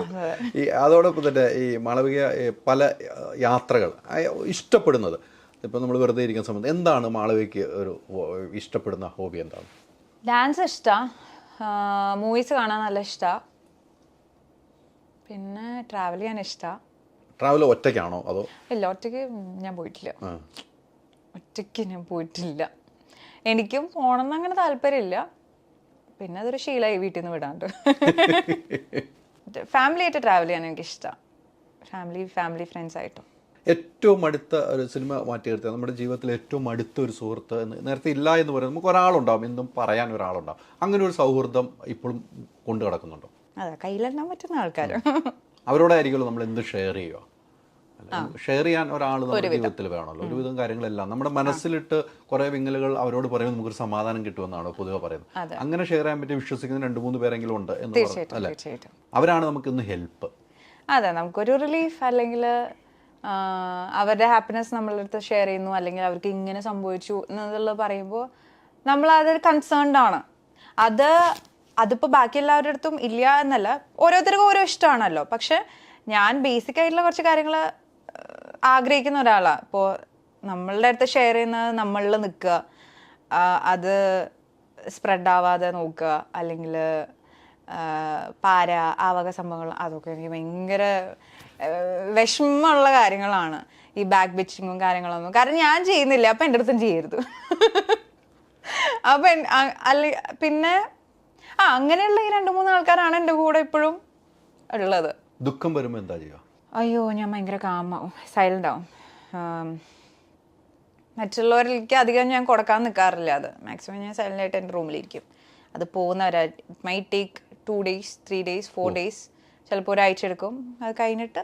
തീർച്ചയായിട്ടും ഈ അതോടൊപ്പം തന്നെ ഈ മാളവിക പല യാത്രകൾ ഇഷ്ടപ്പെടുന്നത്. ഇപ്പം നമ്മൾ വെറുതെ ഇരിക്കുന്ന സമയത്ത് എന്താണ് മാളവികയ്ക്ക് ഒരു ഇഷ്ടപ്പെടുന്ന ഹോബി എന്താണ്? ഡാൻസ് ഇഷ്ടമാണ് മൂവീസ് കാണാൻ നല്ല ഇഷ്ടമാണ് പിന്നെ ട്രാവൽ ചെയ്യാൻ ഇഷ്ടമാണ് ട്രാവൽ ഒറ്റയ്ക്കാണോ അതോ? ഇല്ല ഒറ്റയ്ക്ക് ഞാൻ പോയിട്ടില്ല. ഒറ്റയ്ക്ക് ഞാൻ പോയിട്ടില്ല. എനിക്കും പോകണമെന്ന് അങ്ങനെ താല്പര്യമില്ല. പിന്നെ അതൊരു ശീലമായി വീട്ടിൽ നിന്ന് വിടാണ്ട്. ഫാമിലി ആയിട്ട് ട്രാവൽ ചെയ്യാൻ എനിക്ക് ഇഷ്ടമാണ് ഫാമിലി ഫാമിലി ഫ്രണ്ട്സ് ആയിട്ടും. ഏറ്റവും അടുത്ത ഒരു സിനിമ മാറ്റി നിർത്തിയ നമ്മുടെ ജീവിതത്തിൽ ഏറ്റവും അടുത്ത ഒരു സുഹൃത്ത് എന്ന് നേരത്തെ ഇല്ല എന്ന് പറയുന്നത് നമുക്ക് ഒരാളുണ്ടാവും എന്തും പറയാൻ ഒരാളുണ്ടാവും. അങ്ങനെ ഒരു സൗഹൃദം ഇപ്പോഴും കൊണ്ടു കിടക്കുന്നുണ്ടോ അതെ കയ്യിലെണ്ണാൻ പറ്റുന്ന ആൾക്കാരും. അവരോടായിരിക്കുമല്ലോ നമ്മൾ എന്ത് ഷെയർ ചെയ്യുക? ഷെയർ ചെയ്യാൻ ഒരാൾ നമ്മുടെ ജീവിതത്തിൽ വേണമല്ലോ. ഒരുവിധം കാര്യങ്ങളെല്ലാം. നമ്മുടെ മനസ്സിലിട്ട് കുറെ വിങ്ങലുകൾ അവരോട് പറയുമ്പോൾ നമുക്കൊരു സമാധാനം കിട്ടുമെന്നാണ് പൊതുവെ പറയുന്നത്. അങ്ങനെ ഷെയർ ചെയ്യാൻ പറ്റി വിശ്വസിക്കുന്ന രണ്ട് മൂന്ന് പേരെങ്കിലും ഉണ്ട് എന്ന് അല്ലേ? അവരാണ് നമുക്ക് ഇന്ന് ഹെൽപ്പ് അതെ നമുക്കൊരു റിലീഫ് അല്ലെങ്കിൽ അവരുടെ ഹാപ്പിനെസ് നമ്മളുടെ അടുത്ത് ഷെയർ ചെയ്യുന്നു അല്ലെങ്കിൽ അവർക്ക് ഇങ്ങനെ സംഭവിച്ചു എന്നുള്ളത് പറയുമ്പോൾ നമ്മൾ അത് കൺസേൺഡ് ആണ്. അത് അതിപ്പോൾ ബാക്കി എല്ലാവരുടെ അടുത്തും ഇല്ല എന്നല്ല. ഓരോരുത്തർക്കും ഓരോ ഇഷ്ടമാണല്ലോ. പക്ഷെ ഞാൻ ബേസിക് ആയിട്ടുള്ള കുറച്ച് കാര്യങ്ങൾ ആഗ്രഹിക്കുന്ന ഒരാളാണ് ഇപ്പോൾ നമ്മളുടെ അടുത്ത് ഷെയർ ചെയ്യുന്നത് നമ്മളിൽ നിൽക്കുക. അത് സ്പ്രെഡ് ആവാതെ നോക്കുക. അല്ലെങ്കിൽ പാര ആവക സംഭവങ്ങൾ അതൊക്കെ എനിക്ക് ഭയങ്കര വിഷമമുള്ള കാര്യങ്ങളാണ്. ഈ ബാക്ക് ബിച്ചിങ്ങും കാര്യങ്ങളൊന്നും. കാരണം ഞാൻ ചെയ്യുന്നില്ല. അപ്പം എന്റെ അടുത്തും ചെയ്യരുത്. അപ്പം അല്ല പിന്നെ ആ അങ്ങനെയുള്ള ഈ രണ്ട് മൂന്ന് ആൾക്കാരാണ് എന്റെ കൂടെ ഇപ്പോഴും ഉള്ളത്. ദുഃഖം വരുമ്പോൾ എന്താ ചെയ്യുക? അയ്യോ ഞാൻ ഭയങ്കര കാമാവും സൈലന്റ് ആവും. മറ്റുള്ളവരിലേക്ക് അധികം ഞാൻ കൊടുക്കാൻ നിൽക്കാറില്ല അത്. മാക്സിമം ഞാൻ സൈലന്റ് ആയിട്ട് എന്റെ റൂമിലിരിക്കും അത് പോകുന്നവരാ may take two days three days four days ചിലപ്പോൾ ഒരാഴ്ച എടുക്കും. അത് കഴിഞ്ഞിട്ട്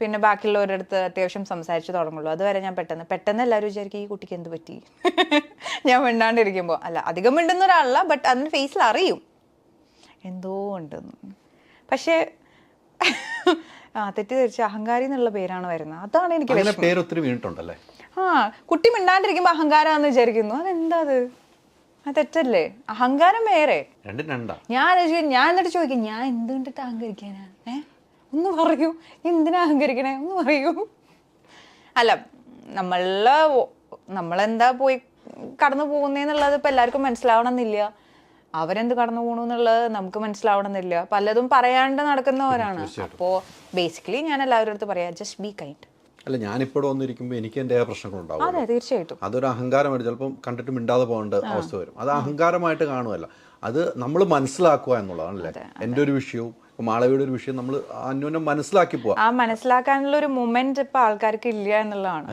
പിന്നെ ബാക്കിയുള്ളവരുടെ അടുത്ത് അത്യാവശ്യം സംസാരിച്ച് തുടങ്ങുള്ളൂ. അതുവരെ ഞാൻ പെട്ടെന്ന് പെട്ടെന്ന് എല്ലാവരും വിചാരിക്കും ഈ കുട്ടിക്ക് എന്ത് പറ്റി? ഞാൻ മിണ്ടാണ്ടിരിക്കുമ്പോൾ അല്ല അധികം മിണ്ടുന്ന ഒരാളല്ല ബട്ട് അതിന് ഫേസിൽ അറിയും. എന്തോ ഉണ്ടെന്ന്. പക്ഷേ ആ തെറ്റിദ്ധരിച്ച് അഹങ്കാരി എന്നുള്ള പേരാണ് വരുന്നത്. അതാണ് എനിക്ക് പേര് ഒത്തിരി വീണിട്ടുണ്ടല്ലേ? ആ കുട്ടി മിണ്ടാണ്ടിരിക്കുമ്പോൾ അഹങ്കാരാന്ന് വിചാരിക്കുന്നു. അതെന്താ അത്? അത് തെറ്റല്ലേ? അഹങ്കാരം വേറെ. ഞാൻ ഞാൻ എന്നിട്ട് ചോദിക്കും ഞാൻ എന്ത് കണ്ടിട്ട് അഹങ്കരിക്കാനാ? ഏ? ഒന്ന് പറയൂ. എന്തിനാ അഹങ്കരിക്കണേ? ഒന്ന് പറയൂ. അല്ല നമ്മളെ നമ്മളെന്താ പോയി കടന്നു പോകുന്നേന്നുള്ളത് ഇപ്പൊ എല്ലാവർക്കും മനസ്സിലാവണമെന്നില്ല. അവരെന്ത് കടന്നു പോണു എന്നുള്ളത് നമുക്ക് മനസ്സിലാവണമെന്നില്ല. പലതും പറയാണ്ട് നടക്കുന്നവരാണ്. അപ്പോ ബേസിക്കലി ഞാൻ എല്ലാവരുടെ അടുത്ത് പറയാ ജസ്റ്റ് ബി കൈൻഡ് അല്ല ഞാനിപ്പോഴും വന്നിരിക്കുമ്പോൾ എനിക്ക് എന്റെ പ്രശ്നങ്ങളുണ്ടാവും അതെ തീർച്ചയായിട്ടും. അതൊരു അഹങ്കാരമായിട്ട് ചിലപ്പം കണ്ടിട്ട് മിണ്ടാതെ പോകേണ്ട അവസ്ഥ വരും. അത് അഹങ്കാരമായിട്ട് കാണുമല്ല. അത് നമ്മൾ മനസ്സിലാക്കുക എന്നുള്ളതാണ് എന്നുള്ളതാണല്ലേ എന്റെ ഒരു വിഷയവും മാളവിയുടെ ഒരു വിഷയം നമ്മൾ അന്യോന്യം മനസ്സിലാക്കി പോവാ. ആ മനസ്സിലാക്കാനുള്ള ഒരു മൊമെന്റ് ഇപ്പൊ ആൾക്കാർക്ക് ഇല്ല എന്നുള്ളതാണ്.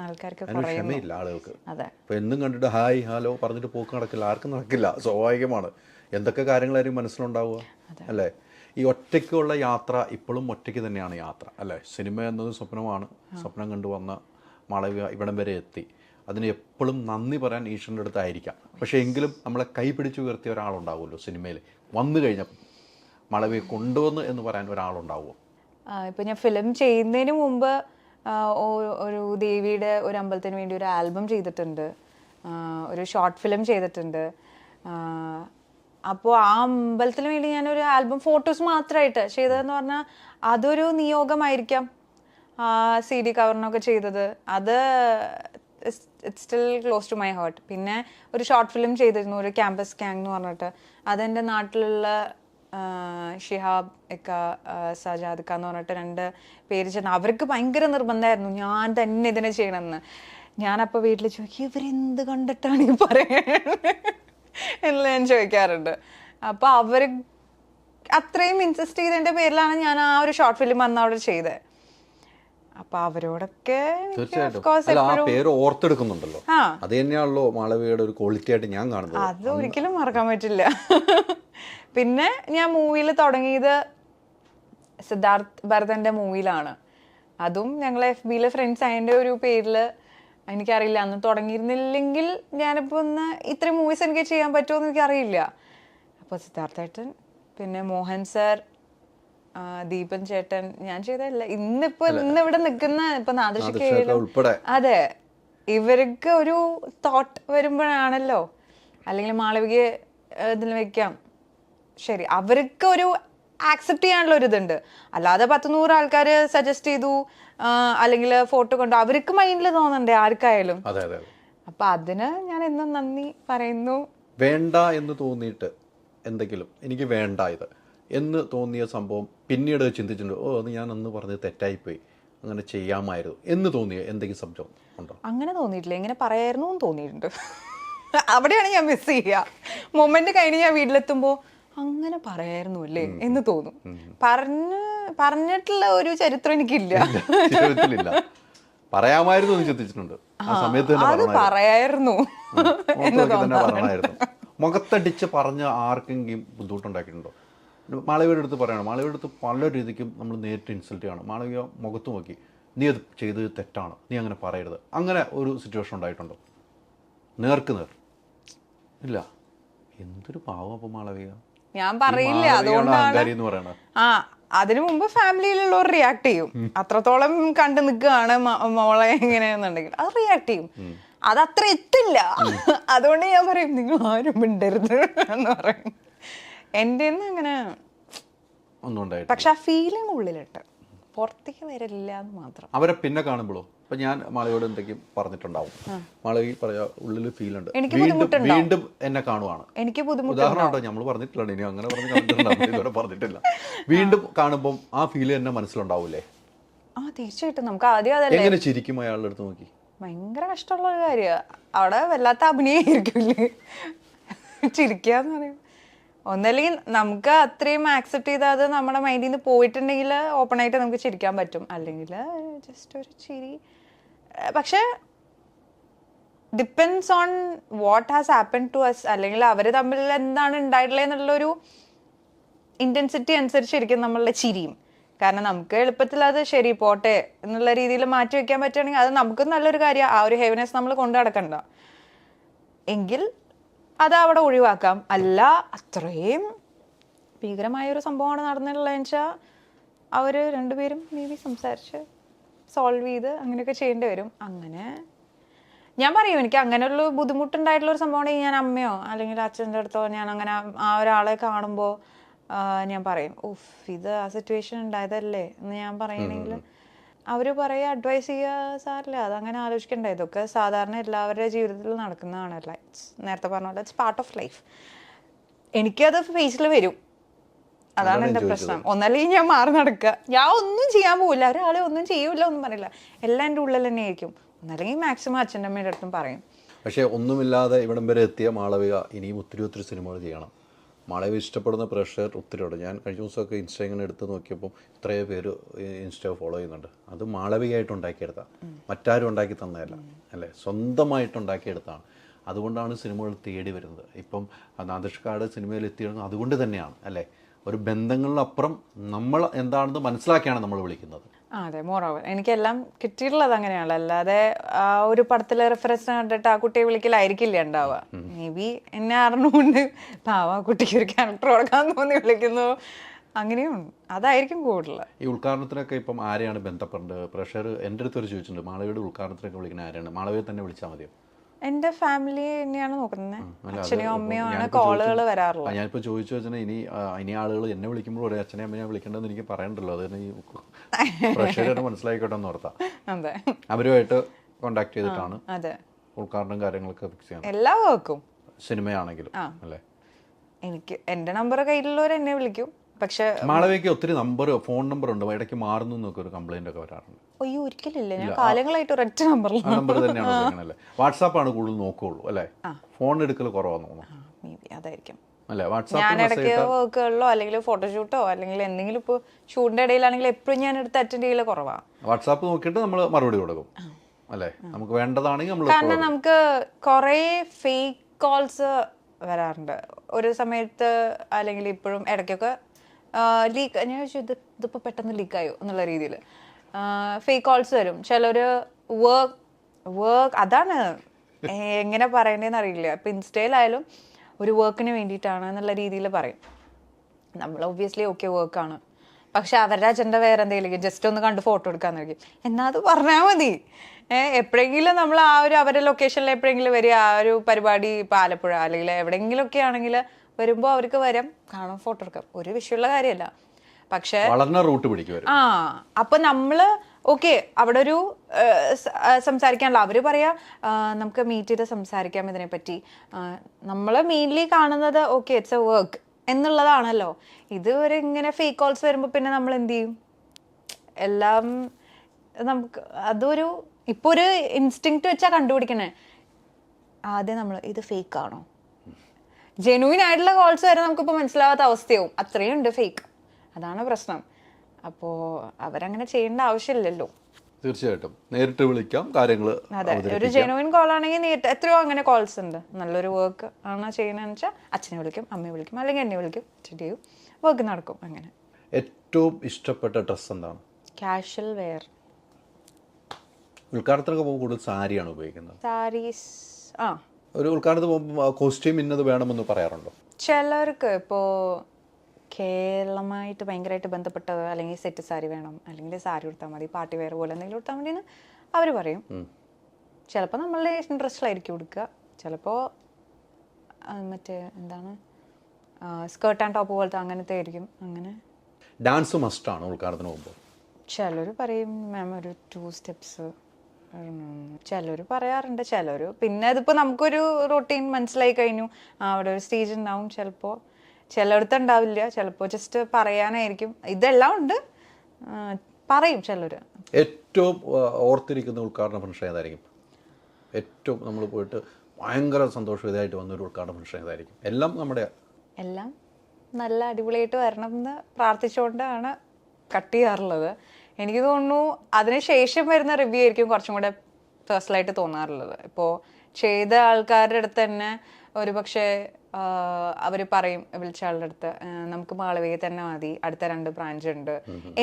ആൾക്കാർക്ക് ക്ഷമയില്ല ആളുകൾക്ക്. എന്നും കണ്ടിട്ട് ഹായ് ഹലോ പറഞ്ഞിട്ട് പോക്ക് നടക്കില്ല ആർക്കും നടക്കില്ല. സ്വാഭാവികമാണ്. എന്തൊക്കെ കാര്യങ്ങളായിരിക്കും മനസ്സിലുണ്ടാവുക? അല്ലേ? ഈ ഒറ്റയ്ക്കുള്ള യാത്ര ഇപ്പോഴും ഒറ്റയ്ക്ക് തന്നെയാണ് യാത്ര. അല്ലേ? സിനിമ എന്നത് സ്വപ്നമാണ്. സ്വപ്നം കണ്ടു വന്ന മാളവിക ഇവിടം വരെ എത്തി. അതിന് എപ്പോഴും നന്ദി പറയാൻ ഈശ്വരന്റെ അടുത്തായിരിക്കാം പക്ഷേ എങ്കിലും നമ്മളെ കൈ പിടിച്ച് ഉയർത്തിയ ഒരാളുണ്ടാവുമല്ലോ സിനിമയിൽ. വന്നു കഴിഞ്ഞപ്പോൾ മാളവിക കൊണ്ടുവന്ന് എന്ന് പറയാൻ ഒരാളുണ്ടാവുമോ? ഇപ്പം ഞാൻ ഫിലിം ചെയ്യുന്നതിന് മുമ്പ് ഒരു ദേവിയുടെ ഒരു അമ്പലത്തിന് വേണ്ടി ഒരു ആൽബം ചെയ്തിട്ടുണ്ട്. ഒരു ഷോർട്ട് ഫിലിം ചെയ്തിട്ടുണ്ട്. അപ്പോൾ ആ അമ്പലത്തിന് വേണ്ടി ഞാനൊരു ആൽബം ഫോട്ടോസ് മാത്രമായിട്ട് ചെയ്തതെന്ന് പറഞ്ഞാൽ അതൊരു നിയോഗമായിരിക്കാം. സി ഡി കവറിനൊക്കെ ചെയ്തത്. അത് it still close to my heart പിന്നെ ഒരു ഷോർട്ട് ഫിലിം ചെയ്തിരുന്നു ഒരു ക്യാമ്പസ് ക്യാങ് എന്ന് പറഞ്ഞിട്ട്. അതെന്റെ നാട്ടിലുള്ള ഷിഹാബ് ഇക്ക സജാദ് ഇക്ക എന്ന് പറഞ്ഞിട്ട് രണ്ട് പേര് ചെന്ന് അവർക്ക് ഭയങ്കര നിർബന്ധമായിരുന്നു. ഞാൻ തന്നെ ഇതിനെ ചെയ്യണമെന്ന്. ഞാനപ്പോൾ വീട്ടിൽ ചോദിക്കും ഇവരെന്ത് കണ്ടിട്ടാണ് ഈ പറയുന്നത്? എന്ന് ഞാൻ ചോദിക്കാറുണ്ട്. അപ്പോൾ അവർ അത്രയും ഇൻസിസ്റ്റ് ചെയ്തതിന്റെ പേരിലാണ് ഞാൻ ആ ഒരു ഷോർട്ട് ഫിലിം അന്ന് അവിടെ ചെയ്തത്. അപ്പൊ അവരോടൊക്കെ ഓർത്തെടുക്കുന്നുണ്ടല്ലോ. അത് തന്നെയാണല്ലോ മാളവിയുടെ ഒരു ക്വാളിറ്റി ആയിട്ട് ഞാൻ കാണുന്നത്. അത് ഒരിക്കലും മറക്കാൻ പറ്റില്ല. പിന്നെ ഞാൻ മൂവിയിൽ തുടങ്ങിയത് സിദ്ധാർത്ഥ് ഭരതന്റെ മൂവിയിലാണ് അതും ഞങ്ങൾ എഫ് ബിയിലെ ഫ്രണ്ട്സ് അതിന്റെ ഒരു പേരിൽ എനിക്കറിയില്ല. അന്ന് തുടങ്ങിയിരുന്നില്ലെങ്കിൽ ഞാനിപ്പോൾ ഒന്ന് ഇത്രയും മൂവീസ് എനിക്ക് ചെയ്യാൻ പറ്റുമോ എന്ന് എനിക്കറിയില്ല അപ്പോൾ സിദ്ധാർത്ഥേട്ടൻ പിന്നെ മോഹൻ സർ ദീപൻ ചേട്ടൻ ഞാൻ ചെയ്തല്ല ഇന്നിപ്പോ ഇന്ന് ഇവിടെ നിൽക്കുന്ന ഇപ്പൊ നാദൃശിക്ക് അതെ. ഇവർക്ക് ഒരു തോട്ട് വരുമ്പോഴാണല്ലോ. അല്ലെങ്കിൽ മാളവിക ഇതിൽ വെക്കാം. ശരി അവർക്ക് ഒരു ആക്സെപ്റ്റ് ചെയ്യാനുള്ള ഒരു ഇതുണ്ട്. അല്ലാതെ പത്ത് നൂറ് ആൾക്കാർ സജസ്റ്റ് ചെയ്തു അല്ലെങ്കിൽ ഫോട്ടോ കൊണ്ടു. അവർക്ക് മൈൻഡിൽ തോന്നണ്ടേ ആർക്കായാലും. അപ്പൊ അതിന് ഞാൻ എന്നും നന്ദി പറയുന്നു. വേണ്ട എന്ന് തോന്നിയിട്ട് എന്തെങ്കിലും എനിക്ക് വേണ്ട ഇത് എന്ന് തോന്നിയ സംഭവം പിന്നീട് ചിന്തിച്ചിട്ടുണ്ട്. ഓ അത് ഞാൻ അന്ന് പറഞ്ഞത് തെറ്റായിപ്പോയി. അങ്ങനെ ചെയ്യാമായിരുന്നു എന്ന് തോന്നിയ എന്തെങ്കിലും സംഭവം ഉണ്ടോ? അങ്ങനെ തോന്നിയിട്ടില്ല. എങ്ങനെ പറയായിരുന്നു എന്ന് തോന്നിയിട്ടുണ്ട്. അവിടെയാണ് ഞാൻ മിസ് ചെയ്യുക. മൊമെന്റ് കഴിഞ്ഞ് ഞാൻ വീട്ടിലെത്തുമ്പോൾ അങ്ങനെ പറയായിരുന്നു അല്ലേ എന്ന് തോന്നും. പറഞ്ഞ് പറഞ്ഞിട്ടുള്ള ഒരു ചരിത്രം എനിക്കില്ല. ജീവിതത്തിലില്ല പറയാമായിരുന്നു എന്ന് ചിന്തിച്ചിട്ടുണ്ട്. ആ സമയത്ത് അത്. പറയായിരുന്നു എന്ന് പറയണമായിരുന്നു മുഖത്തടിച്ച് പറഞ്ഞ ആർക്കെങ്കിലും ബുദ്ധിമുട്ടുണ്ടാക്കിയിട്ടുണ്ടോ? മാളവിയുടെ അടുത്ത് പറയണം. മാളവിയുടെ അടുത്ത് പല രീതിക്കും നമ്മൾ നേരിട്ട് ഇൻസൾട്ട് ചെയ്യണം. മാളവിക മുഖത്ത് നോക്കി നീ അത് ചെയ്തത് തെറ്റാണ്. നീ അങ്ങനെ പറയരുത്. അങ്ങനെ ഒരു സിറ്റുവേഷൻ ഉണ്ടായിട്ടുണ്ടോ? നേർക്ക് നേർ. ഇല്ല. എന്തൊരു പാവം അപ്പം മാളവിക. ഞാൻ പറയില്ല അതുകൊണ്ടാണ് ആ അതിനു മുമ്പ് ഫാമിലിയിലുള്ളവർ റിയാക്ട് ചെയ്യും. അത്രത്തോളം കണ്ടു നിൽക്കുകയാണ് മോളെ എങ്ങനെയാണെന്നുണ്ടെങ്കിൽ അത് റിയാക്ട് ചെയ്യും. അത് അത്ര എത്തില്ല. അതുകൊണ്ട് ഞാൻ പറയും നിങ്ങൾ ആരും മിണ്ടരുത് എന്ന് പറയും. എന്റെ അങ്ങനെ പക്ഷെ ആ ഫീലിംഗ് ഉള്ളിലിട്ട് പുറത്തേക്ക് വരില്ല എന്ന് മാത്രം. അവരെ പിന്നെ കാണുമ്പോഴോ? ഇപ്പൊ ഞാൻ മാളയോട് എന്തെങ്കിലും പറഞ്ഞിട്ടുണ്ടാവും. മാളയിൽ പറയാ ഉള്ളിൽ ഫീൽ ഉണ്ട്. വീണ്ടും വീണ്ടും എന്നെ കാണുവാണ്. എനിക്ക് ബുദ്ധിമുട്ട് ഉദാഹരണം ഉണ്ടോ നമ്മൾ പറഞ്ഞിട്ടില്ല ഇനി അങ്ങനെ പറഞ്ഞ് കണ്ടിട്ടുണ്ടാവും. ഇതുവരെ പറഞ്ഞിട്ടില്ല. വീണ്ടും കാണുമ്പോൾ ആ ഫീൽ എന്നെ മനസ്സിലുണ്ടാവൂലേ? ആ തീർച്ചയായിട്ടും. നമുക്ക് ആദ്യം അതല്ലേ. എങ്ങനെ ചിരിക്കും അയാളുടെ അടുത്ത് നോക്കി? ഭയങ്കര കഷ്ടമുള്ള ഒരു കാര്യമാണ് അവിടെ വല്ലാത്ത അഭിനയായിരിക്കില്ലേ ചിരിക്കാന്ന് പറയും ഒന്നല്ലെങ്കിൽ നമുക്ക് അത്രയും ആക്സെപ്റ്റ് ചെയ്ത് അത് നമ്മുടെ മൈൻഡിൽ നിന്ന് പോയിട്ടുണ്ടെങ്കിൽ ഓപ്പൺ ആയിട്ട് നമുക്ക് ചിരിക്കാൻ പറ്റും. അല്ലെങ്കിൽ ജസ്റ്റ് ഒരു ചിരി. പക്ഷേ depends on what has happen to us അല്ലെങ്കിൽ അവർ തമ്മിൽ എന്താണ് ഉണ്ടായിട്ടുള്ളത് എന്നുള്ളൊരു ഇന്റൻസിറ്റി അനുസരിച്ചിരിക്കും നമ്മളുടെ ചിരിയും. കാരണം നമുക്ക് എളുപ്പത്തിൽ അത് ശരി പോട്ടെ എന്നുള്ള രീതിയിൽ മാറ്റി വെക്കാൻ പറ്റുകയാണെങ്കിൽ അത് നമുക്കും നല്ലൊരു കാര്യം ആ ഒരു ഹെവിനെസ് നമ്മൾ കൊണ്ടു നടക്കണ്ട. എങ്കിൽ അത് അവിടെ ഒഴിവാക്കാം. അല്ല അത്രയും ഭീകരമായ ഒരു സംഭവമാണ് നടന്നിട്ടുള്ളതെന്ന് വെച്ചാൽ അവർ രണ്ടുപേരും മേ ബി സംസാരിച്ച് സോൾവ് ചെയ്ത് അങ്ങനെയൊക്കെ ചെയ്യേണ്ടി വരും. അങ്ങനെ ഞാൻ പറയും എനിക്ക് അങ്ങനെയുള്ള ബുദ്ധിമുട്ടുണ്ടായിട്ടുള്ള ഒരു സംഭവമാണെങ്കിൽ ഞാൻ അമ്മയോ അല്ലെങ്കിൽ അച്ഛന്റെ അടുത്തോ ഞാൻ അങ്ങനെ ആ ഒരാളെ കാണുമ്പോൾ ഞാൻ പറയും ഉഫ് ഇത് ആ സിറ്റുവേഷൻ ഉണ്ടായതല്ലേ? എന്ന് ഞാൻ പറയണമെങ്കിൽ അവർ പറയുക അഡ്വൈസ് ചെയ്യുക സാറില്ല അത് അങ്ങനെ ആലോചിക്കണ്ട. ഇതൊക്കെ സാധാരണ എല്ലാവരുടെ ജീവിതത്തിൽ നടക്കുന്നതാണ്. ഇറ്റ്സ് നേരത്തെ പറഞ്ഞ പോലെ ഇറ്റ്സ് പാർട്ട് ഓഫ് ലൈഫ് എനിക്കത് ഫേസിൽ വരും. അതാണ് എന്റെ പ്രശ്നം. ഒന്നല്ലെങ്കിൽ ഞാൻ മാറി നടക്കുക. ഞാൻ ഒന്നും ചെയ്യാൻ പോവില്ല. ഒരാളെ ഒന്നും ചെയ്യൂല ഒന്നും പറയില്ല. എല്ലാം എന്റെ ഉള്ളിൽ തന്നെ ആയിരിക്കും. ഒന്നല്ലെങ്കിൽ മാക്സിമം അച്ഛന്റെ അമ്മയുടെ അടുത്തും പറയും. പക്ഷേ ഒന്നുമില്ലാതെ ഇവിടം വരെ എത്തിയ മാളവിക ഇനിയും ഒത്തിരി ഒത്തിരി സിനിമകൾ ചെയ്യണം. മാളവിക ഇഷ്ടപ്പെടുന്ന പ്രഷർ ഒത്തിരി ഉണ്ട്. ഞാൻ കഴിഞ്ഞ ദിവസമൊക്കെ ഇൻസ്റ്റ ഇങ്ങനെ എടുത്ത് നോക്കിയപ്പോൾ ഇത്രയോ പേര് ഇൻസ്റ്റ ഫോളോ ചെയ്യുന്നുണ്ട്. അത് മാളവികയായിട്ട് ഉണ്ടാക്കിയെടുത്താൽ മറ്റാരും ഉണ്ടാക്കി തന്നതല്ല. അല്ലേ? സ്വന്തമായിട്ട് ഉണ്ടാക്കിയെടുത്താണ്. അതുകൊണ്ടാണ് സിനിമകൾ തേടി വരുന്നത്. ഇപ്പം നാദിഷ്കാട് സിനിമയിൽ എത്തിയിരുന്നത് അതുകൊണ്ട് തന്നെയാണ്. അല്ലേ? ഒരു ബന്ധങ്ങളിലപ്പുറം നമ്മൾ എന്താണെന്ന് മനസ്സിലാക്കിയാണ് നമ്മൾ വിളിക്കുന്നത്. അതെ മോറോവർ എനിക്കെല്ലാം കിട്ടിയിട്ടുള്ളത് അങ്ങനെയാണല്ലോ. അല്ലാതെ ആ ഒരു പടത്തിലെ റെഫറൻസ് കണ്ടിട്ട് ആ കുട്ടിയെ വിളിക്കലായിരിക്കില്ല ഉണ്ടാവുക? മേ ബി എന്നെ അറിഞ്ഞുകൊണ്ട് പാവ കുട്ടിക്ക് ഒരു ക്യാരക്ടർ കൊടുക്കാൻ തോന്നി വിളിക്കുന്നു. അങ്ങനെയും അതായിരിക്കും കൂടുതൽ. ഈ ഉദ്ഘാടനത്തിനൊക്കെ ഇപ്പം ആരെയാണ് ബന്ധപ്പെടേണ്ടത്? പ്രഷർ എന്റെ അടുത്ത് ഒരു ചോദിച്ചിട്ടുണ്ട് മാളവിയുടെ ഉദ്ഘാടനത്തിനൊക്കെ വിളിക്കുന്ന ആരെയാണ്? മാളവിയെ തന്നെ വിളിച്ചാൽ മതിയോ? എന്റെ ഫാമിലി തന്നെയാണ് നോക്കുന്നത്. അച്ഛനെയോ അമ്മയോ ആണ് കോളുകൾ വരാറുള്ളത്. ഞാനിപ്പോ ചോദിച്ചു വെച്ചാൽ ഇനി ഇനി ആളുകൾ എന്നെ വിളിക്കുമ്പോൾ ഒരു അച്ഛനെ അമ്മയെ വിളിക്കേണ്ടതെന്ന് എനിക്ക് പറയണ്ടല്ലോ. അത് പ്രഷർ മനസ്സിലായിക്കോട്ടെ എന്ന് ഓർത്താ. അതെ. അവരുമായിട്ട് കോണ്ടാക്ട് ചെയ്തിട്ടാണ് അതെ. ഉദ്ഘാടനം കാര്യങ്ങളൊക്കെ ഫിക്സ് ചെയ്യണം എല്ലാ വർക്കും സിനിമയാണെങ്കിലും അല്ലേ? എനിക്ക് എന്റെ നമ്പർ കയ്യിലുള്ളവർ എന്നെ വിളിക്കും. പക്ഷെ മാളവിക്ക് ഒത്തിരി നമ്പർ ഫോൺ നമ്പർ ഉണ്ട്. ഇടയ്ക്ക് മാറുന്നു എന്നൊക്കെ ഒരു കംപ്ലൈന്റ് ഒക്കെ വരാറുണ്ട്. അയ്യോ ഒരിക്കലില്ല? ഞാൻ കാലങ്ങളായിട്ട് ഒരൊറ്റ നമ്പർ നമ്പർ തന്നെയാണ് വാട്സാപ്പ് ആണ് കൂടുതൽ നോക്കുകയുള്ളൂ അല്ലേ? ഫോൺ എടുക്കൽ കുറവാന്ന് തോന്നുന്നു. അതായിരിക്കും. ഞാൻ ഇടയ്ക്ക് വർക്കുകളിലോ അല്ലെങ്കിൽ ഫോട്ടോഷൂട്ടോ അല്ലെങ്കിൽ എന്തെങ്കിലും ഇപ്പോൾ ഷൂട്ടിന്റെ ഇടയിലാണെങ്കിൽ എപ്പോഴും ഞാൻ എടുത്ത് അറ്റൻഡ് ചെയ്യൽ കുറവാണ് വാട്സാപ്പ് നോക്കിയിട്ട് നമ്മൾ മറുപടി കൊടുക്കും. അല്ലേ? നമുക്ക് വേണ്ടതാണെങ്കിൽ നമ്മൾ കാരണം നമുക്ക് കുറേ ഫേക്ക് കോൾസ് വരാറുണ്ട്. ഒരു സമയത്ത് അല്ലെങ്കിൽ ഇപ്പോഴും ഇടയ്ക്കൊക്കെ ലീക്ക് ഞാൻ ചോദിച്ചു ഇത് ഇതിപ്പോൾ പെട്ടെന്ന് ലീക്കായോ എന്നുള്ള രീതിയിൽ ഫേക്ക് കോൾസ് വരും. ചിലർ വർക്ക് വർക്ക് അതാണ്. എങ്ങനെ പറയണ്ടേന്ന് അറിയില്ല. ഇപ്പം ഇൻസ്റ്റയിലായാലും ഒരു വർക്കിന് വേണ്ടിയിട്ടാണ് എന്നുള്ള രീതിയിൽ പറയും. നമ്മൾ ഒബ്വിയസ്ലി ഓക്കെ വർക്കാണ് പക്ഷെ അവരുടെ അജണ്ട വേറെ എന്തെങ്കിലും ജസ്റ്റ് ഒന്ന് കണ്ട് ഫോട്ടോ എടുക്കാൻ നോക്കി എന്നാൽ അത് പറഞ്ഞാൽ മതി. എപ്പോഴെങ്കിലും നമ്മൾ ആ ഒരു അവരുടെ ലൊക്കേഷനിൽ എപ്പോഴെങ്കിലും വരിക ആ ഒരു പരിപാടി ഇപ്പം ആലപ്പുഴ അല്ലെങ്കിൽ എവിടെയെങ്കിലുമൊക്കെ ആണെങ്കിൽ വരുമ്പോൾ അവർക്ക് വരാം. കാണാം ഫോട്ടോ എടുക്കാം. ഒരു വിഷയമുള്ള കാര്യമല്ല. പക്ഷേ വളർന്ന റൂട്ട് പിടിക്കും ആ അപ്പൊ നമ്മൾ ഓക്കെ അവിടെ ഒരു സംസാരിക്കാനുള്ള. അവർ പറയാ നമുക്ക് മീറ്റ് ചെയ്ത് സംസാരിക്കാം ഇതിനെ പറ്റി നമ്മൾ മെയിൻലി കാണുന്നത് ഓക്കെ ഇറ്റ്സ് എ വർക്ക് എന്നുള്ളതാണല്ലോ. ഇത് ഒരു ഇങ്ങനെ ഫേക്ക് കോൾസ് വരുമ്പോൾ പിന്നെ നമ്മൾ എന്ത് ചെയ്യും? എല്ലാം നമുക്ക് അതൊരു ഇപ്പൊ ഒരു ഇൻസ്റ്റിങ് വെച്ചാ കണ്ടുപിടിക്കണേ. ആദ്യം നമ്മൾ ഇത് ഫേക്ക് ആണോ? ജെനുവിൻ ആയിട്ടുള്ള കോൾസ് വരെ നമുക്കിപ്പോൾ മനസ്സിലാവാത്ത അവസ്ഥയാവും. അത്രയും ഉണ്ട് ഫേക്ക് അതാണ് പ്രശ്നം. അപ്പോൾ അവരങ്ങനെ ചെയ്യേണ്ട ആവശ്യമില്ലല്ലോ. തീർച്ചയായിട്ടും. നേരിട്ട് വിളിക്കാം കാര്യങ്ങൾ ഒരു ജെനുവിൻ കോൾ ആണെങ്കിൽ നേരിട്ട് എത്രയോ അങ്ങനെ കോൾസ് ഉണ്ട്. നല്ലൊരു വർക്ക് ആണ് ചെയ്യുന്നതെന്ന് വെച്ചാൽ അച്ഛനെ വിളിക്കും അമ്മയെ വിളിക്കും അല്ലെങ്കിൽ എന്നെ വിളിക്കും. ചെയ്യും വർക്ക് നടക്കും അങ്ങനെ. ഏറ്റവും ഇഷ്ടപ്പെട്ട ഡ്രസ്സ് എന്താണ്? കാഷ്വൽ വെയർ ഉദ്ഘാടനത്തിനൊക്കെ പോകുമ്പോൾ കൂടുതൽ സാരിയാണ് ഉപയോഗിക്കുന്നത്. സാരീസ് ആ. ഒരു ഉദ്ഘാടനത്തിന് പോകുമ്പോൾ കോസ്റ്റ്യൂം ഇന്നത് വേണമെന്ന് പറയാറുണ്ടോ? ചിലർക്ക് ഇപ്പോൾ കേരളമായിട്ട് ഭയങ്കരമായിട്ട് ബന്ധപ്പെട്ടത് അല്ലെങ്കിൽ സെറ്റ് സാരി വേണം അല്ലെങ്കിൽ സാരി കൊടുത്താൽ മതി പാർട്ടി വെയർ പോലെ എന്തെങ്കിലും കൊടുത്താൽ മതി എന്ന് അവർ പറയും. ചിലപ്പോൾ നമ്മളുടെ ഇൻട്രസ്റ്റിലായിരിക്കും കൊടുക്കുക ചിലപ്പോൾ മറ്റേ എന്താണ് സ്കേർട്ട് ആൻഡ് ടോപ്പ് പോലത്തെ അങ്ങനത്തെ ആയിരിക്കും. അങ്ങനെ ഡാൻസ് മസ്റ്റാണ് ഉൾക്കാണത്തിന് പോകുമ്പോൾ ചിലർ പറയും മാം ഒരു ടു സ്റ്റെപ്സ് ചിലർ പറയാറുണ്ട് ചിലർ പിന്നെ അതിപ്പോൾ നമുക്കൊരു റൊട്ടീൻ മനസ്സിലായി കഴിഞ്ഞു. ആ, അവിടെ ഒരു സ്റ്റേജ് ഉണ്ടാവും ചിലപ്പോൾ ചിലയിടത്ത് ഉണ്ടാവില്ല ചിലപ്പോ ജസ്റ്റ് പറയാനായിരിക്കും. ഇതെല്ലാം ഉണ്ട്. പറയും ചിലർ ഏറ്റവും ഓർത്തിരിക്കുന്ന ഉദ്ഘാടന ഫംഗ്ഷൻ ഏതായിരിക്കും? ഏറ്റവും നമ്മൾ പോയിട്ട് ഭയങ്കര സന്തോഷം ഇതായിട്ട് വന്നൊരു ഉദ്ഘാടന ഫംഗ്ഷൻ ഏതായിരിക്കും? എല്ലാം നമ്മുടെ എല്ലാം നല്ല അടിപൊളിയായിട്ട് വരണം എന്ന് പ്രാർത്ഥിച്ചുകൊണ്ടാണ് കട്ട് ചെയ്യാറുള്ളത്. എനിക്ക് തോന്നുന്നു അതിനുശേഷം വരുന്ന റിവ്യൂ ആയിരിക്കും കുറച്ചും കൂടെ പേഴ്സണലായിട്ട് തോന്നാറുള്ളത്. ഇപ്പോൾ ചെയ്ത ആൾക്കാരുടെ അടുത്ത് തന്നെ ഒരു പക്ഷേ അവർ പറയും വിളിച്ച ആളുടെ അടുത്ത് നമുക്ക് മാളവിക തന്നെ മതി അടുത്ത രണ്ട് ബ്രാഞ്ച് ഉണ്ട്.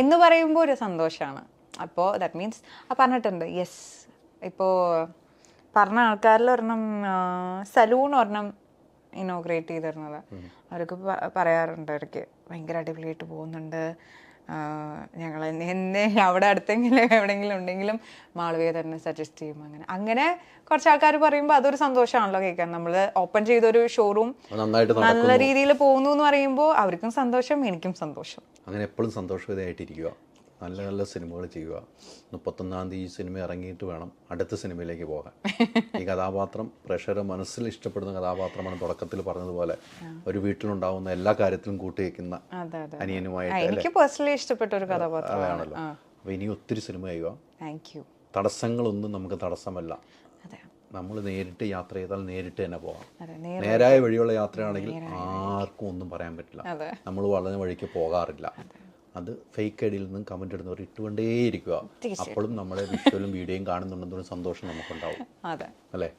എന്ന് പറയുമ്പോൾ ഒരു സന്തോഷമാണ്. അപ്പോൾ ദാറ്റ് മീൻസ് ആ പറഞ്ഞിട്ടുണ്ട്. യെസ് ഇപ്പോൾ പറഞ്ഞ ആൾക്കാരിൽ ഒരെണ്ണം സലൂൺ ഒരെണ്ണം ഇനോഗ്രേറ്റ് ചെയ്തിരുന്നത്. അവർക്ക് പറയാറുണ്ട് അവർക്ക് ഭയങ്കര അടിപൊളിയായിട്ട് പോകുന്നുണ്ട്. ഞങ്ങൾ എന്നെ അവിടെ അടുത്തെങ്കിലും എവിടെയെങ്കിലും ഉണ്ടെങ്കിലും മാളവിക തന്നെ സജസ്റ്റ് ചെയ്യും അങ്ങനെ. അങ്ങനെ കുറച്ച് ആൾക്കാർ പറയുമ്പോൾ അതൊരു സന്തോഷമാണല്ലോ കേൾക്കാൻ. നമ്മൾ ഓപ്പൺ ചെയ്തൊരു ഷോറൂം നല്ല രീതിയിൽ പോകുന്നു എന്ന് പറയുമ്പോൾ അവർക്കും സന്തോഷം എനിക്കും സന്തോഷം. അങ്ങനെ എപ്പോഴും സന്തോഷവിധമായിട്ടിരിക്കുക നല്ല നല്ല സിനിമകൾ ചെയ്യുക. മുപ്പത്തൊന്നാം തീയതി ഈ സിനിമ ഇറങ്ങിയിട്ട് വേണം അടുത്ത സിനിമയിലേക്ക് പോകാൻ. ഈ കഥാപാത്രം പ്രേക്ഷകരുടെ മനസ്സിൽ ഇഷ്ടപ്പെടുന്ന കഥാപാത്രമാണ് തുടക്കത്തിൽ പറഞ്ഞതുപോലെ ഒരു വീട്ടിലുണ്ടാവുന്ന എല്ലാ കാര്യത്തിലും കൂട്ടിവെക്കുന്ന അനിയനുമായിട്ട് എനിക്ക് പേഴ്സണലി ഇഷ്ടപ്പെട്ട ഒരു അപ്പോൾ ഇനി ഒത്തിരി സിനിമ ചെയ്യുക. താങ്ക് യു തടസ്സങ്ങളൊന്നും നമുക്ക് തടസ്സമല്ല. നമ്മൾ നേരിട്ട് യാത്ര ചെയ്താൽ നേരിട്ട് തന്നെ പോകാം നേരായ വഴിയുള്ള യാത്രയാണെങ്കിൽ ആർക്കും ഒന്നും പറയാൻ പറ്റില്ല. നമ്മൾ വളരെ വഴിക്ക് പോകാറില്ല. അത് ഫേക്ക് ഐഡിയിൽ നിന്നും കമന്റ് ഇടുന്നവർ ഇട്ടുകൊണ്ടേയിരിക്കുക. അപ്പോഴും നമ്മുടെ വിഷ്വലും വീഡിയോയും കാണുന്നുണ്ടെന്നൊരു സന്തോഷം നമുക്കുണ്ടാവും. അല്ലേ?